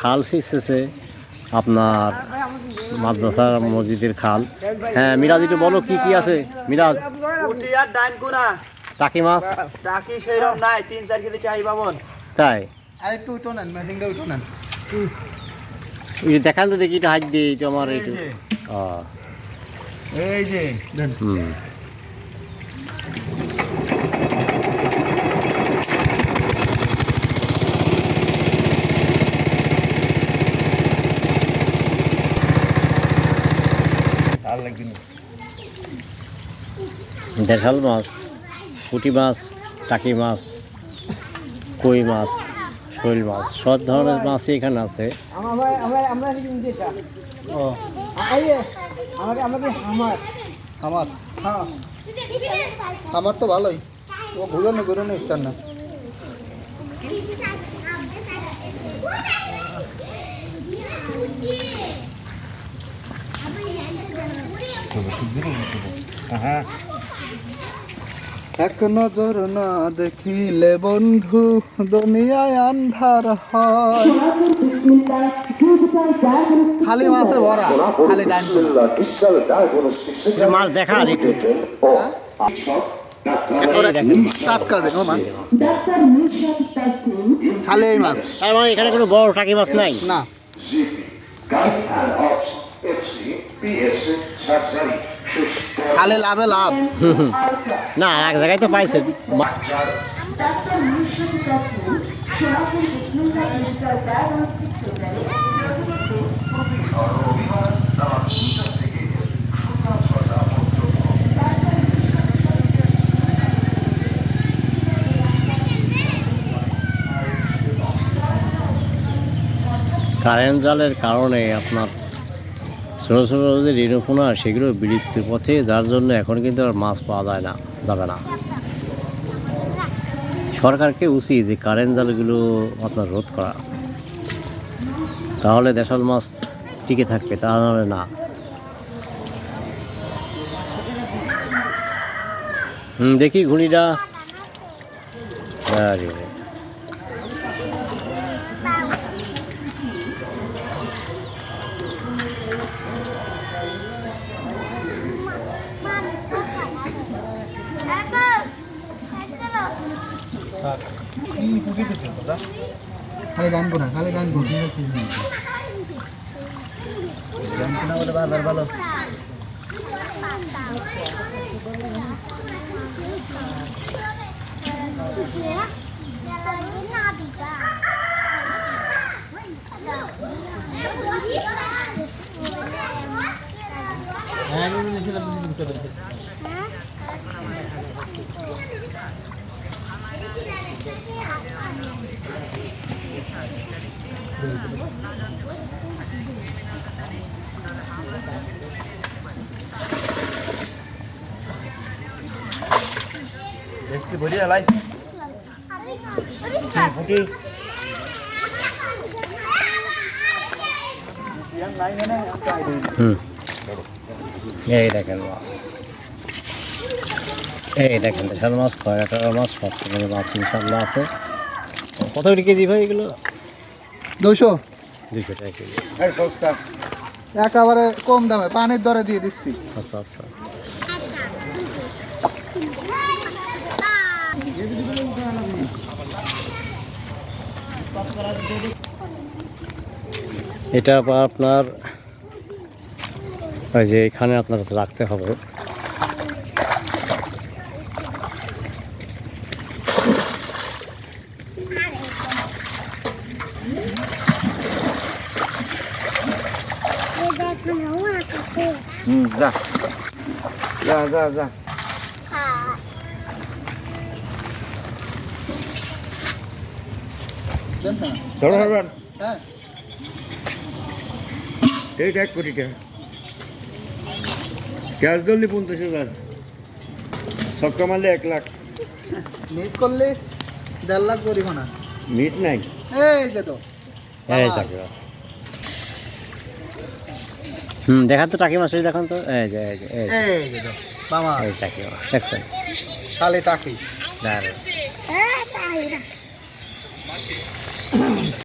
খাল শিখতেছে আপনার মাদ্রাসার মসজিদের খাল। হ্যাঁ মিরাজ একটু বলো কি কি আছে? মিরাজ। উটি আর ডাইন কোনা টাকি মাছ? টাকি সেইরকম নাই তিন চার কেজি চাই পাবন। তাই? দেখান তো দেখি এটা হাত দিয়ে এটা আমার একটু। এই যে হুম আর লাগবে না দেশাল মাছ পুঁটি মাছ টাকি মাছ কই মাছ শৈল মাছ সব ধরনের মাছই এখানে আছে। আমার আমার হ্যাঁ। তো ভালোই। ও ঘুরনো ঘুরনো ইস্তার না এক নজর না দেখিলে বন্ধু দুনিয়ায় আন্ধার হয়। খালি মাছে ভরা খালি ডাইন মাছ দেখা মাছ। টাটকা দেখো মা। খালি এই মাছ। তার মানে এখানে কোনো বড় টাকি মাছ নাই? না। খালি লাভে লাভ। না এক জায়গায় তো পাইছে। কারেন্ট জালের কারণে আপনার ছোটো ছোটো যে রেণুপোনা, সেগুলো বিলুপ্তির পথে যার জন্য এখন কিন্তু আর মাছ পাওয়া যায় না, যাবে না। সরকারকে উচিত যে কারেন্ট জালগুলো আপনার রোধ করা। তাহলে দেশাল মাছ টিকে থাকবে তাহলে না। হুম, দেখি ঘুড়িটা। আরে খালি গান কোনা খালি গান কোনা ভালো দেখছি বলিয়া লাই হুম এই দেখেন মাছ এই দেখেন দেশাল মাছ কয়টা মাছ সব রকমের মাছ ইনশাল্লাহ আছে। কত করে কেজি ভাই এগুলো? দুশো দুশো টাকা কেজি। একেবারে কম দামে পানির দরে দিয়ে দিচ্ছি। আচ্ছা আচ্ছা। এটা আবার আপনার ওই যে এখানে আপনার রাখতে হবে। হুম যা। যা যা যা। ধরো ধরবেন হ্যাঁ এই এক কোটি টাকা গ্যাস ধরলি পঞ্চাশ হাজার। ছক্কা মারলে এক লাখ। মিস করলে দেড় লাখ করিব না মিট নাই। এই যে তো। এই চাকরি হুম দেখান তো টাকি মাছ দেখান তো। এই যে এই যে এই যে, এই বাবা। এই টাকি মাছ দেখছেন? খালি টাকি। দাঁড়ান